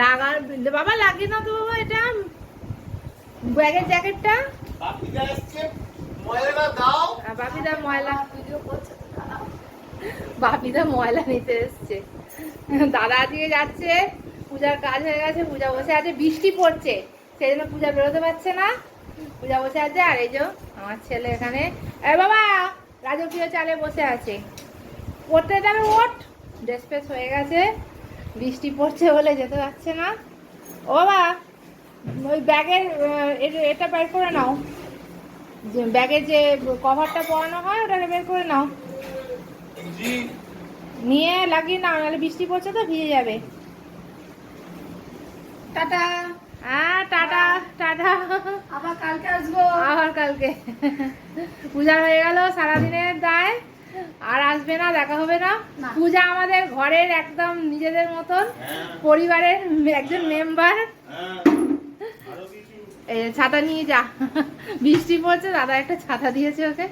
লাগার বাবা লাগিয়ে না তো বাবা এটা। ব্যাগের জ্যাকেটটা। বাপিদা ময়লা বাপিদা ময়লা। নিতে এসছে। দাদা আজকে যাচ্ছে পূজার কাজ হয়ে গেছে পূজা বসে আছে বৃষ্টি পড়ছে। সেই জন্য পূজা বেরোতে পারছে না। পূজা বসে আছে আর এই যে আমার ছেলে এখানে। এ বাবা রাজকীয় চালে বসে আছে। পড়তে যাবে ওঠ ড্রেস ফ্রেস হয়ে গেছে। বৃষ্টি পড়ছে বলে যেতে পারছে না। ও বাবা ওই ব্যাগের এটা বের করে নাও। যে ব্যাগের যে কভারটা পরানো হয় ওটা বের করে নাও। নিয়ে লাগিয়ে নাও নাহলে বৃষ্টি পড়ছে তো ভিজে যাবে। টাটা। হ্যাঁ টাটা টাটা। আবার কালকে আসব। আবার কালকে। পূজা হয়ে গেল সারাদিনের দায়। আর আসবে না দেখা হবে না। পূজা আমাদের ঘরের একদম নিজেদের মতন হ্যাঁ। পরিবারের একজন মেম্বার হ্যাঁ। আরও কিছু এই ছাতা নিয়ে যা। বৃষ্টি পড়ছে দাদা একটা ছাতা দিয়েছে ওকে।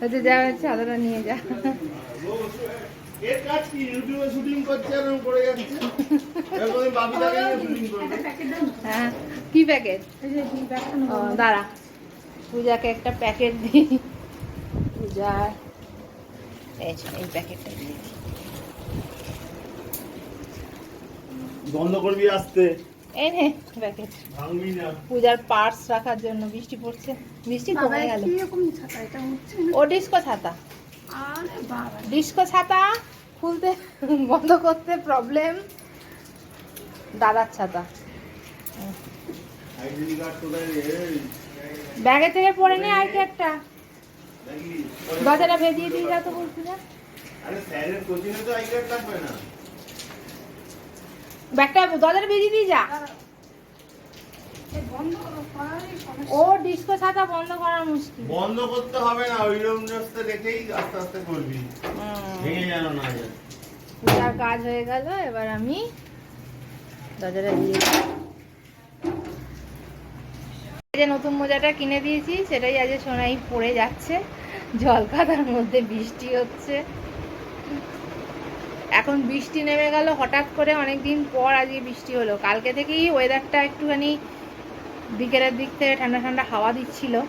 বলছে যা ছাতাটা নিয়ে যা। কি? প্যাকেট হ্যাঁ। দাঁড়া। পূজাকে একটা প্যাকেট দিই। পূজার এই এই প্যাকেটটা দিয়ে বন্ধ করবি আসতে। এই নে প্যাকেট ভাঙবি না। পূজার পার্স রাখার জন্য বৃষ্টি পড়ছে। বৃষ্টি কমে গেল। কীরকম ছাতা? এটা হচ্ছে ও ডিস্কো ছাতা। আরে বাবা। ডিস্কো ছাতা খুলতে বন্ধ করতে প্রবলেম দাদার ছাতা। ব্যাগে থেকে পড়ে নে আর কি একটা। দরজাটা ভেজিয়ে দিয়ে যা তো বলছি না। আরে স্যারের কোচিংয়ে তো আই কার্ড লাগবে না। ব্যাগটা দরজাটা ভেজিয়ে দিয়ে যা। এই বন্ধ করারই সমস্যা। ও ডিস্কো ছাতা বন্ধ করা মুশকিল। বন্ধ করতে হবে না ওই রকম রাস্তা রেখেই আস্তে আস্তে করবি। ভেঙে যেন না যায়। পূজার কাজ হয়ে গেল এবার আমি দরজাটা দিয়ে যে নতুন মোজাটা কিনে দিয়েছি সেটাই আজ সোনাই পড়ে যাচ্ছে। জল কাদার মধ্যে বৃষ্টি হচ্ছে। এখন বৃষ্টি নেমে গেল, হঠাৎ করে অনেক দিন পর আজকে বৃষ্টি হলো। কালকে থেকেই ওয়েদারটা একটুখানি বিকেলের দিক থেকে ঠান্ডা ঠান্ডা হাওয়া দিচ্ছিল।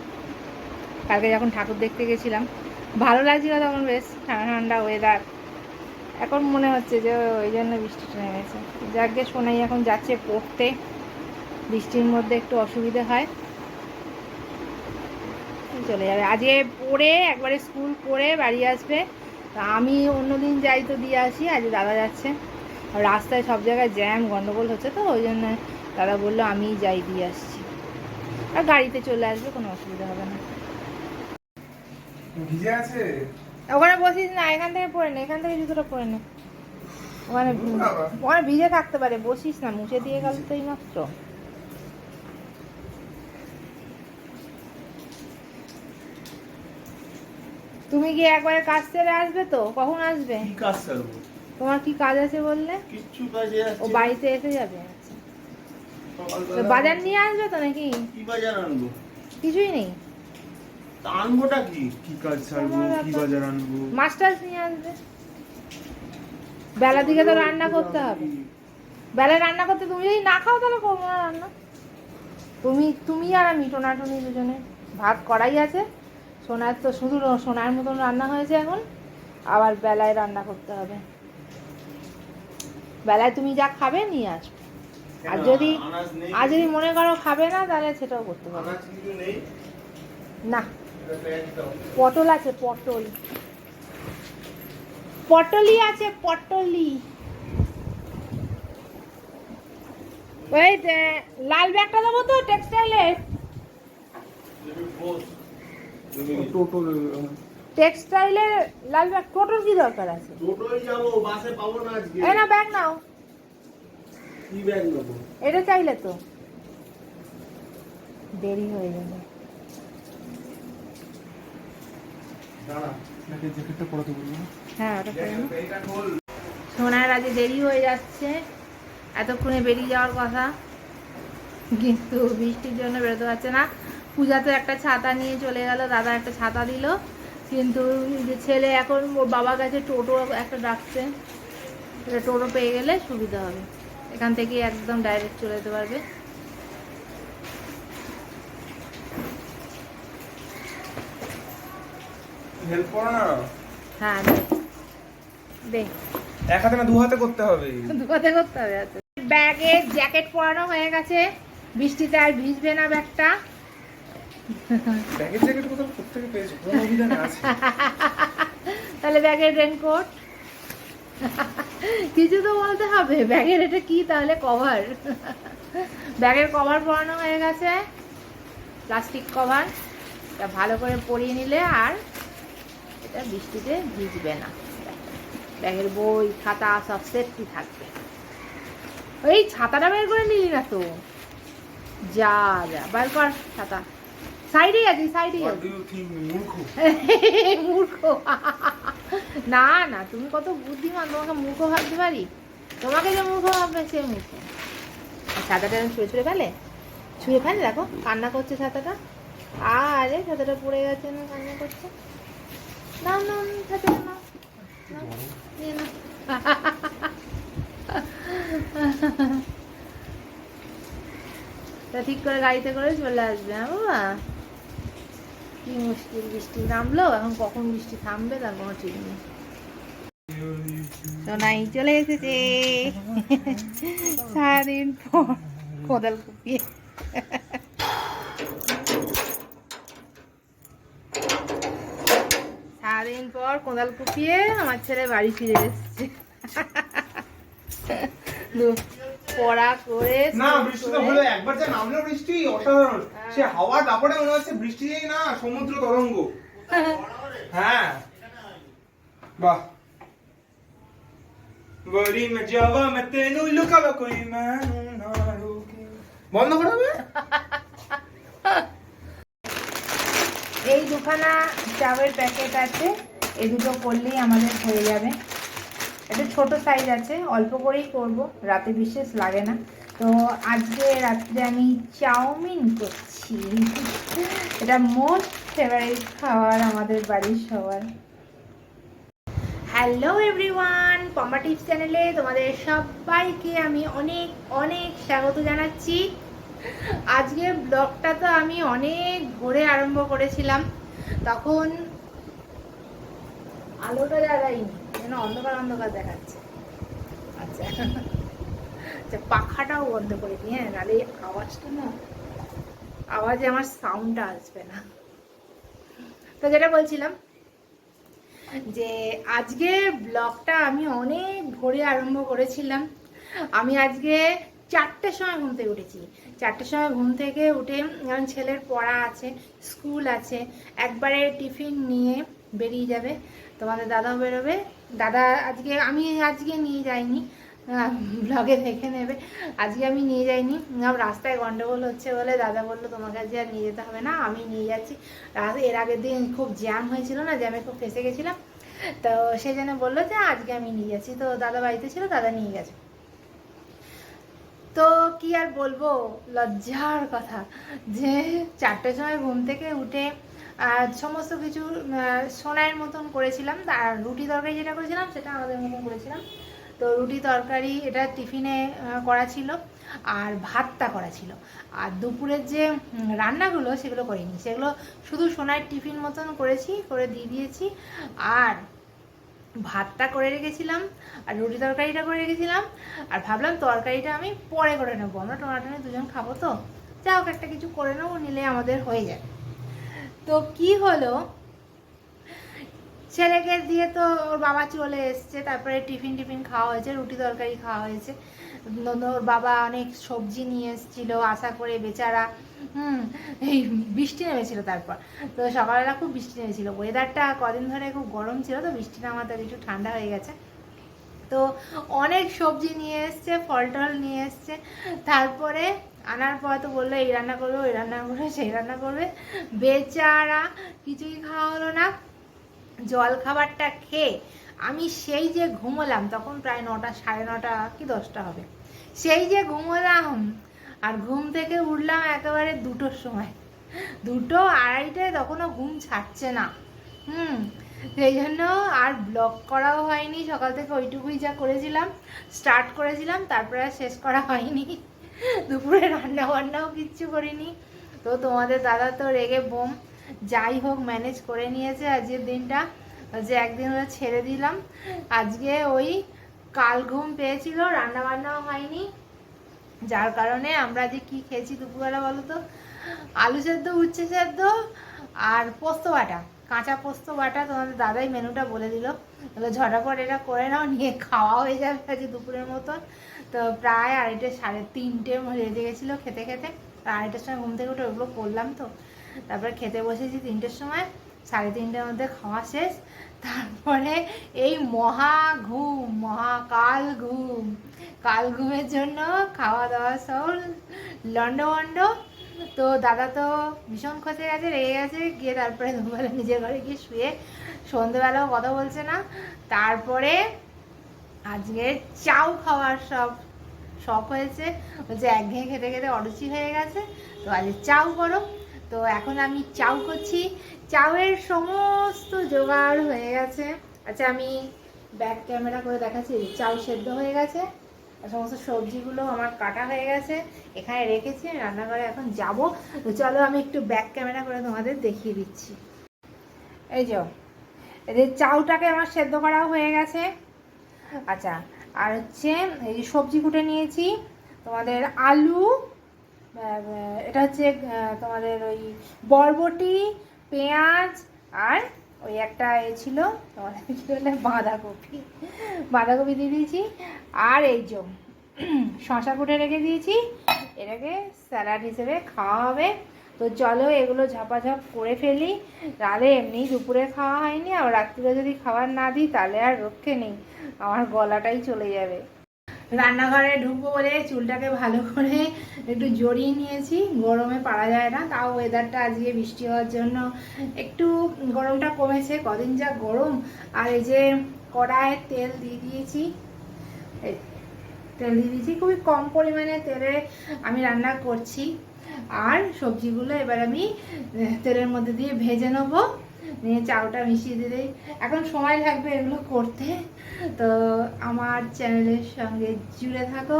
কালকে যখন ঠাকুর দেখতে গেছিলাম, ভালো লাগছিল তখন বেশ, ঠান্ডা ঠান্ডা ওয়েদার এখন মনে হচ্ছে যে ওই জন্য বৃষ্টিটা নেমেছে। যাকে শোনাই এখন যাচ্ছে পড়তে। বৃষ্টির মধ্যে একটু অসুবিধে হয়। চলে যাবে। আজকে পড়ে একবারে স্কুল করে বাড়ি আসবে। তা আমি অন্যদিন যাই তো দিয়ে আসি আজ দাদা যাচ্ছে। রাস্তায় সব জায়গায় জ্যাম গন্ডগোল হচ্ছে তো ওই জন্য দাদা বলল আমিই যাই দিয়ে আসছি। আর গাড়িতে চলে আসবে কোনো অসুবিধা হবে না। ওখানে বসিস না এখান থেকে পড়ে নে এখান থেকে জুতোটা পরে নে। ওখানে ওখানে ভিজে থাকতে পারে বসিস না মুছে দিয়ে গেল তো এই মাত্র। তুমি কি একবারে কাজ সেরে আসবে তো? কখন আসবে? কি কাজ করব তোমার কি কাজ আছে বললে? কিচ্ছু কাজে ও বাড়িতে এসে যাবে। আচ্ছা। তো বাজার নিয়ে আসবে তো নাকি? কি বাজার আনব? কিছুই নেই। আনবোটা কি? কি কাজ ছাড়বো? কি বাজার আনব? মাছ টাছ নিয়ে আসবে। বেলা দিকে তো রান্না করতে হবে। বেলায় রান্না করতে তুমি যদি না খাও তাহলে করব না রান্না। তুমি তুমি আর আমি টোনাটুনি দুজনে। ভাত করাই আছে। সোনার তো শুধু সোনার মতন রান্না হয়েছে এখন। আবার বেলায় রান্না করতে হবে। বেলায় তুমি যা খাবে নিয়ে আসবে। আর যদি আর যদি মনে করো খাবে না তাহলে সেটাও করতে নেই। না। পটল আছে পটল। পটলি আছে পটলি ওই যে, লাল ব্যাগটা দেবো তো টেক্সটাইলে তুমি বস। তুমি টোটো টেক্সটাইলে লাল ব্যাগ টোটোর কি দরকার আছে? যাব বাসে পাবো না আজকে। এই না ব্যাগ নাও। কি ব্যাগ নেব? এটা চাইলে তো। দেরি হয়ে যাবে? হ্যাঁ সোনার আজ দেরি হয়ে যাচ্ছে। এতক্ষণে বেরিয়ে যাওয়ার কথা। কিন্তু বৃষ্টির জন্য বেরোতে পারছে না। পূজাতে একটা ছাতা নিয়ে চলে গেল দাদা একটা ছাতা দিল। কিন্তু যে ছেলে এখন ওর বাবার কাছে টোটো একটা ডাকছে। এটা টোটো পেয়ে গেলে সুবিধা হবে। এখান থেকে একদম ডাইরেক্ট চলে যেতে পারবে। হেল্প করো না? হ্যাঁ দে। দে। এক হাতে না দু হাতে করতে হবে? করতে হবে ব্যাগে জ্যাকেট পরানো হয়ে গেছে। বৃষ্টিতে আর ভিজবে না ব্যাগটা। ব্যাগের জ্যাকেট কোথাও কোথেকে পেয়েছ, কোন অভিধানে আছে। তাহলে ব্যাগের রেনকোট কিছু তো বলতে হবে, ব্যাগের এটা কি তাহলে কভার ব্যাগের কভার পরানো হয়ে গেছে প্লাস্টিক কভার তা ভালো করে পরিয়ে নিলে আর এটা বৃষ্টিতে ভিজবে না। ব্যাগের বই, খাতা সব সেফটি থাকবে। এই ছাতাটা বের করে নিলি না তো? যা যা, বার কর ছাতা। সাইডেই আছি সাইডেই আছি। মূর্খ? না না তুমি কত বুদ্ধিমান তোমাকে মূর্খ ভাবতে পারি? তোমাকে যে মূর্খ ভাববে সে মূর্খ। আমি ছুঁড়ে ছুঁড়ে ফেলে? ছুঁড়ে ফেলে দেখো কান্না করছে ছাতাটা। আরে ছাতাটা পড়ে গেছে না কান্না করছে। না না না, ছাতাটা না নিয়ে নাও। তা ঠিক করে গাড়িতে করে চলে আসবে হ্যাঁ বাবা? কি মুশকিল বৃষ্টি নামলো, এখন কখন বৃষ্টি থামবে তার কোনো ঠিক নেই। সোনাই চলে এসেছে। সারাদিন পর কোদাল কুপিয়ে। সারাদিন পর কোদাল কুপিয়ে আমার ছেলে বাড়ি ফিরে এসেছে। পড়া করে না বৃষ্টি তো হলো একবার যা নামলো বৃষ্টি অসাধারণ। সে হাওয়ার দাপটে মনে হচ্ছে বৃষ্টি না সমুদ্র তরঙ্গ। হ্যাঁ। বাহ। বড়ি মে যাওয়া মে তেনু লুকাবা কই মানু না রোকে। বন্ধ করে এই দুখানা চাবের প্যাকেট আছে এই দুটো করলেই আমাদের হয়ে যাবে। এটা ছোট সাইজ আছে, অল্প করেই করব, রাতে বিশেষ লাগে না। তো আজকে রাত্রে আমি চাউমিন করছি। এটা মোস্ট ফেভারিট খাবার আমাদের বাড়ির সবার। হ্যালো এভরিওয়ান পম্পা টিপস চ্যানেলে তোমাদের সবাইকে আমি অনেক অনেক স্বাগত জানাচ্ছি। আজকে ব্লগটা তো আমি অনেক ভোরে আরম্ভ করেছিলাম। তখন আলোটা জ্বালাইনি যেন অন্ধকার অন্ধকার দেখাচ্ছে। আচ্ছা। আচ্ছা পাখাটাও বন্ধ করে দিই হ্যাঁ নাহলে এই আওয়াজটা না, আওয়াজে আমার সাউন্ডটা আসবে না। তো যেটা বলছিলাম যে, আজকে ব্লগটা আমি অনেক ভোরে আরম্ভ করেছিলাম। আমি আজকে চারটের সময় ঘুম থেকে উঠেছি। চারটের সময় ঘুম থেকে উঠে কারণ ছেলের পড়া আছে, স্কুল আছে, একবারে টিফিন নিয়ে বেরিয়ে যাবে। তোমাদের দাদাও বেরোবে। দাদা আজকে, আমি আজকে নিয়ে যাইনি। ব্লগে দেখে নেবে। আজকে আমি নিয়ে যাইনি। রাস্তায় গন্ডগোল হচ্ছে বলে দাদা বলল তোমাকে আজকে আর নিয়ে যেতে হবে না, আমি নিয়ে যাচ্ছি। এর আগের দিন খুব জ্যাম হয়েছিল না জ্যামে খুব ফেসে গেছিলাম। তো সেই জন্য বলল যে, আজকে আমি নিয়ে যাচ্ছি। তো দাদা বাড়িতে ছিল, দাদা নিয়ে গেছে। তো কি আর বলব? লজ্জার কথা যে চারটের সময় ঘুম থেকে উঠে সমস্ত কিছু সোনার মতন করেছিলাম। আর রুটি তরকারি যেটা করেছিলাম, সেটা আমাদের মতন করেছিলাম। তো রুটি তরকারি, এটা টিফিনে করা ছিল। আর ভাতটা করা ছিল। আর দুপুরের যে রান্নাগুলো, সেগুলো করিনি। সেগুলো শুধু সোনার টিফিন মতন করেছি, করে দিয়ে দিয়েছি। আর ভাতটা করে রেখেছিলাম, আর রুটি তরকারিটা করে রেখেছিলাম। আর ভাবলাম তরকারিটা আমি পরে করে নেব। আমরা টোনাটনে দুজন খাব তো। যা হোক, একটা কিছু করে নেব, নিলে আমাদের হয়ে যায় তো কি হলো? ছেলেকে দিয়ে তো ওর বাবা চলে এসছে, তারপরে টিফিন টিফিন খাওয়া হয়েছে, রুটি তরকারি খাওয়া হয়েছে। ওর বাবা অনেক সবজি নিয়ে এসেছিল, আশা করে বেচারা, হুম, এই বৃষ্টি নেমেছিল তারপর। তো সকালবেলা খুব বৃষ্টি নেমেছিল। ওয়েদারটা কদিন ধরে খুব গরম ছিল তো বৃষ্টি নামাতে একটু ঠান্ডা হয়ে গেছে। তো অনেক সবজি নিয়ে এসছে ফল টল নিয়ে এসছে, তারপরে আনার পর তো বলল, এই রান্না করবে, ওই রান্না করবে, সেই রান্না করবে। বেচারা কিছুই খাওয়া হলো না। জল খাবারটা খেয়ে আমি সেই যে ঘুমোলাম, তখন প্রায় নটা, সাড়ে নটা কি দশটা হবে। সেই যে ঘুমোলাম আর ঘুম থেকে উঠলাম একেবারে দুটোর সময়। দুটো আড়াইটায় তখনও ঘুম ছাড়ছে না। হুম, সেই জন্য আর ব্লগ করাও হয়নি। সকাল থেকে ওইটুকুই যা করেছিলাম স্টার্ট করেছিলাম, তারপরে আর শেষ করা হয়নি। দুপুরে রান্না বান্নাও কিচ্ছু করিনি। তো তোমাদের দাদা তো রেগে বোম। যাই হোক ম্যানেজ করে নিয়েছে আজকের দিনটা। যে একদিন হলো ছেড়ে দিলাম। আজকে ওই কাল ঘুম পেয়েছিল রান্না বান্নাও হয়নি। যার কারণে আমরা যে কি খেয়েছি দুপুরবেলা বলো তো? আলু সেদ্ধ, উচ্ছে সেদ্ধ আর পোস্ত বাটা, কাঁচা পোস্ত বাটা। তোমাদের দাদাই মেনুটা বলে দিল। তাহলে ঝটাপট এটা করে নাও, নিয়ে খাওয়া হয়ে যাবে আজকে দুপুরের মতন। তো প্রায় আড়াইটে, সাড়ে তিনটে রেজে গেছিল খেতে খেতে। আড়াইটার সময় ঘুম থেকে উঠে ওগুলো করলাম তো। তারপরে খেতে বসেছি তিনটের সময়, সাড়ে তিনটের মধ্যে খাওয়া শেষ। তারপরে এই মহা ঘুম মহাকাল ঘুম। কাল ঘুমের জন্য খাওয়া দাওয়া সব লন্ড লন্ডভন্ড তো দাদা তো ভীষণ খসে গেছে, রেগে গেছে। গিয়ে তারপরে দুবেলা নিজের ঘরে গিয়ে শুয়ে সন্ধেবেলাও কথা বলছে না। তারপরে আজকে চাউ খাওয়ার সব শখ হয়েছে। বলছে একঘেয়ে খেতে খেতে অরুচি হয়ে গেছে। তো আজকে চাউ করো। তো এখন আমি চাউ করছি। চাউয়ের সমস্ত জোগাড় হয়ে গেছে। আচ্ছা আমি ব্যাক ক্যামেরা করে দেখাচ্ছি। চাউ সেদ্ধ হয়ে গেছে। সমস্ত সবজিগুলো আমার কাটা হয়ে গেছে। এখানে রেখেছি, রান্নাঘরে এখন যাব। তো চলো আমি একটু ব্যাক ক্যামেরা করে তোমাদের দেখিয়ে দিচ্ছি। এই যে চাউটাকে আমার সেদ্ধ করাও হয়ে গেছে। আচ্ছা আর হচ্ছে এই যে সবজি কুটে নিয়েছি, তোমাদের আলু এটা হচ্ছে তোমাদের ওই বরবটি, পেঁয়াজ, আর ওই একটা এ ছিল, তোমাদের কি বলে, বাঁধাকপি। বাঁধাকপি দিয়ে দিয়েছি, আর এই যে শশা কুটে রেখে দিয়েছি, এটাকে স্যালাড হিসেবে খাওয়া হবে। তো চলো এগুলো ঝাপাঝাপ করে ফেলি। তাহলে এমনি দুপুরে খাওয়া হয়নি, আর রাত্রিরে যদি খাবার না দিই তাহলে আর রক্ষে নেই। আমার গলাটাই চলে যাবে। রান্নাঘরে ঢুকবো বলে চুলটাকে ভালো করে একটু জড়িয়ে নিয়েছি। গরমে পারা যায় না, তাও ওয়েদারটা আজকে বৃষ্টি হওয়ার জন্য একটু গরমটা কমেছে, কদিন যা গরম। আর এই যে কড়ায় তেল দিয়ে দিয়েছি তেল দিয়ে দিয়েছি, খুবই কম পরিমাণে তেলে আমি রান্না করছি। আর সবজিগুলো এবার আমি তেলের মধ্যে দিয়ে ভেজে নেব। নিয়ে চাউটা মিশিয়ে দিলেই এখন সময় লাগবে এগুলো করতে। তো আমার চ্যানেলের সঙ্গে জুড়ে থাকো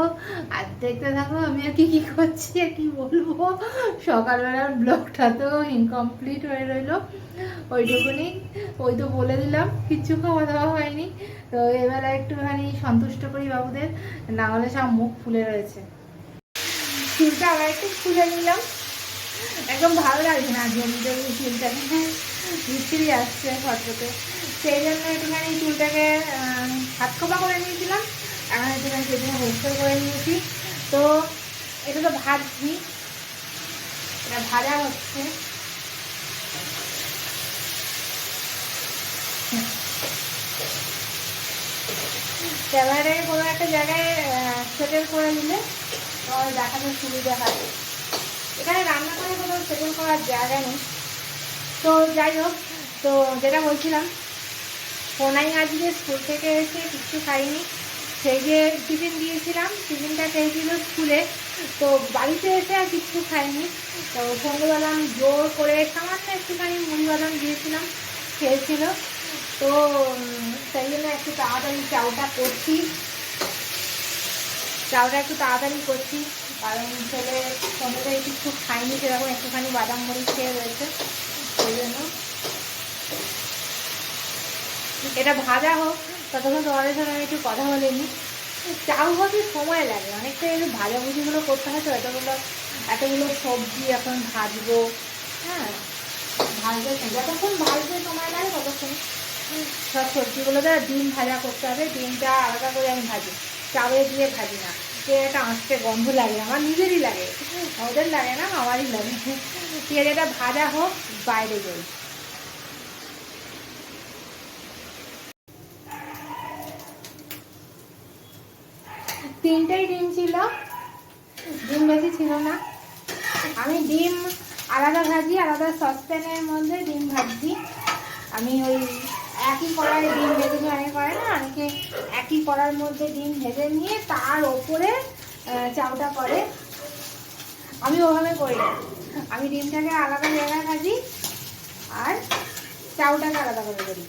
আর দেখতে থাকো আমি আর কি কী করছি আর কি বলব। সকালবেলার ব্লগটা তো ইনকমপ্লিট হয়ে রইল। ওইটুকুনি। ওই তো বলে দিলাম, কিচ্ছু খাওয়া দাওয়া হয়নি। তো এবার একটুখানি সন্তুষ্ট করি বাবুদের। না হলে সব মুখ ফুলে রয়েছে। চুলটা আবার একটু খুলে নিলাম। একদম ভালো লাগছে না জমি জমি চুলটাকে বিচ্ছিরি আসছে ফটোতে সেই জন্য একটুখানি চুলটাকে হাত খোপা করে নিয়েছিলাম। এখন একটুখানি সেদিন হেয়ার করে নিয়েছি। তো এটা তো ভাজছি। এটা ভাজা হচ্ছে। ক্যামেরাটাকে কোনো একটা জায়গায় সেটেল করে দিলে তোমার দেখাতে সুবিধা হয়। এখানে রান্না করে কোনো সেটেল করার জায়গা নেই। তো যাই হোক, তো যেটা বলছিলাম কোনাই আজকে স্কুল থেকে এসে কিচ্ছু খাইনি। সেই যে টিফিন দিয়েছিলাম, টিফিনটা খেয়েছিল স্কুলে। তো বাড়িতে এসে আর কিচ্ছু খাইনি। তো সন্ধ্যেবেলা আমি জোর করে সামান্য একটুখানি মুড়ি বাদাম দিয়েছিলাম, খেয়েছিল। তো সেই জন্য একটু তাড়াতাড়ি চাউটা করছি। চাউটা একটু তাড়াতাড়ি করছি, কারণ ছেলে সন্ধ্যেটায় কিছু খাইনি সেরকম একটুখানি বাদাম মুড়ি খেয়ে রয়েছে, সেই জন্য। এটা ভাজা হোক, ততক্ষণ তোমাদের সঙ্গে আমি একটু কথা বলে নিই। চাউ হতে সময় লাগে, অনেকটা একটু ভাজাভুজিগুলো করতে হয়, তো এতগুলো এতগুলো সবজি এখন ভাজবো হ্যাঁ ভাজতে যতক্ষণ ভাজতে সময় লাগে ততক্ষণ। সব সবজিগুলো দ্বারা ডিম ভাজা করতে হবে, ডিমটা আলাদা করে আমি ভাজি চাউলে দিয়ে ভাজি না। একটা আঁচতে গন্ধ লাগে, আমার নিজেরই লাগে। ওদের লাগে না, আমারই লাগে। এটা ভাজা হোক, বাইরে যাই। তিনটেই ডিম ছিল, ডিম বেশি ছিল না। আমি ডিম আলাদা ভাজি, আলাদা সসপ্যানের মধ্যে ডিম ভাজছি। আমি ওই একই কড়াই ডিম ভেজে নিয়ে অনেকে করে না অনেকে একই কড়ার মধ্যে ডিম ভেজে নিয়ে তার ওপরে চাউটা করে। আমি ওভাবে করি না। আমি ডিমটাকে আলাদা জায়গায় ভাজি আর চাউটাকে আলাদা করে করি।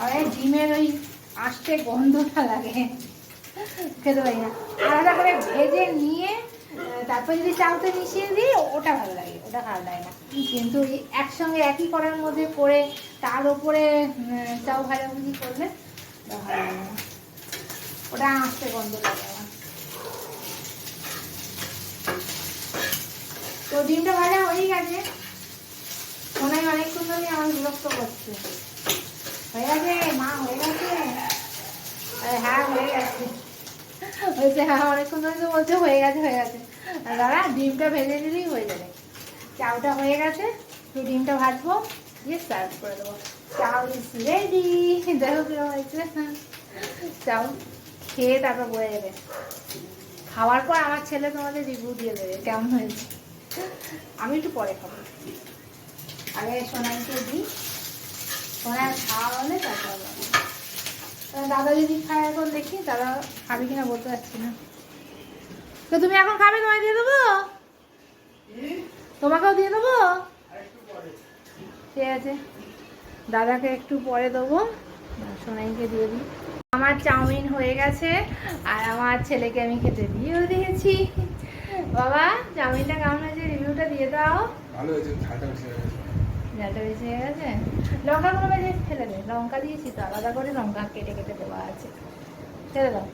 আর ডিমের ওই আষ্টে গন্ধটা লাগে। খেতে পারি না। আলাদা করে ভেজে নিয়ে তারপর যদি চাউতে মিশিয়ে দিই, ওটা ভালো লাগে, ওটা ভালো লাগে না। কিন্তু একসঙ্গে একই করার মধ্যে করে তার উপরে চাউ ভাজাভুজি করলে ভালো লাগে না। ওটা আঁচতে গন্ধ লাগে আমার। তো ডিমটা ভাজা হয়েই গেছে। হয় অনেকক্ষণ ধরে আমার বিরক্ত করছে। হয়ে গেছে, মা, হয়ে গেছে। হ্যাঁ হয়ে গেছে। বলছে হ্যাঁ অনেকক্ষণ ধরে তো বলছে, হয়ে গেছে হয়ে গেছে। আর দাদা, ডিমটা ভেজে দিলেই হয়ে যাবে। চাউটা হয়ে গেছে তো ডিমটা ভাজবো, দিয়ে সার্ভ করে দেবো। চাউ ইজ রেডি দেখো কীরকম হয়েছে। চাউ খেয়ে তারপর বয়ে যাবে। খাওয়ার পর আমার ছেলে তোমাদের রিভিউ দিয়ে দেবে, কেমন হয়েছে। আমি একটু পরে খাব। আগে সোনাইকে দিই। সোনার খাওয়া হলে তারপর দাদা যদি খায় এখন দেখি, দাদা খাবি কিনা বলতে পারছি না। তো তুমি এখন খাবে তোমায় দিয়ে দেবো? তোমাকেও দিয়ে দেবো? ঠিক আছে। দাদাকে একটু পরে দেবো। সোনাইকে দিয়ে দিই। আমার চাউমিন হয়ে গেছে আর আমার ছেলেকে আমি খেতে দিয়েও দিয়েছি। বাবা চাউমিনটা কেমন হয়েছে? রিভিউটা দিয়ে দাও। ভালো হয়েছে ঝালটা বেশি হয়ে গেছে। লঙ্কাগুলো বেশি ফেলে দে লঙ্কা দিয়েছি তো আলাদা করে লঙ্কা কেটে কেটে দেওয়া আছে। ফেলে দাও।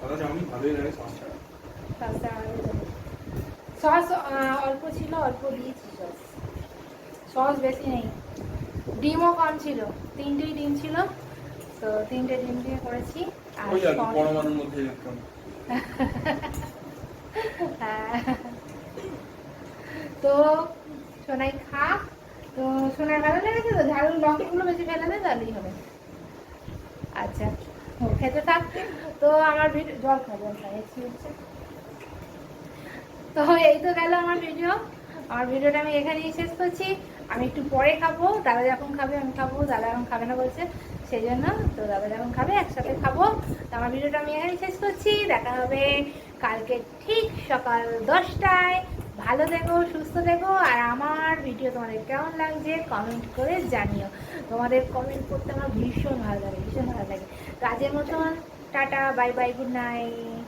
কথা চাউমিন ভালোই লাগে সস ছাড়া। অল্প ছিল অল্প দিয়েছি সস সস বেশি নেই। ডিমও কম ছিল। তিনটেই ডিম ছিল। তো তিনটে ডিম দিয়ে করেছি। আর পরমাণুর মধ্যে ইলেকট্রন হ্যাঁ। তো সোনাই খা। তো সোনার ভালো লেগেছে তো? ঝাল লঙ্কাগুলো বেশি ফেলে তাহলেই হবে। আচ্ছা। খেতে থাক তো আমার ভিডিও, জল খা জল খা তো এই তো গেল আমার ভিডিও। আমার ভিডিওটা আমি এখানেই শেষ করছি। আমি একটু পরে খাব, দাদা যখন খাবে আমি খাব, দাদা এখন খাবে না বলছে, সেই জন্য তো দাদা যখন খাবে একসাথে খাব। তো আমার ভিডিওটা আমি এখানেই শেষ করছি। দেখা হবে কালকে ঠিক সকাল দশটায়। ভালো থেকো, সুস্থ থেকো, আর আমার ভিডিও তোমাদের কেমন লাগছে কমেন্ট করে জানিও। তোমাদের কমেন্ট করতে আমার ভীষণ ভালো লাগে, ভীষণ ভালো লাগে। কাজের মতন tata bye bye good night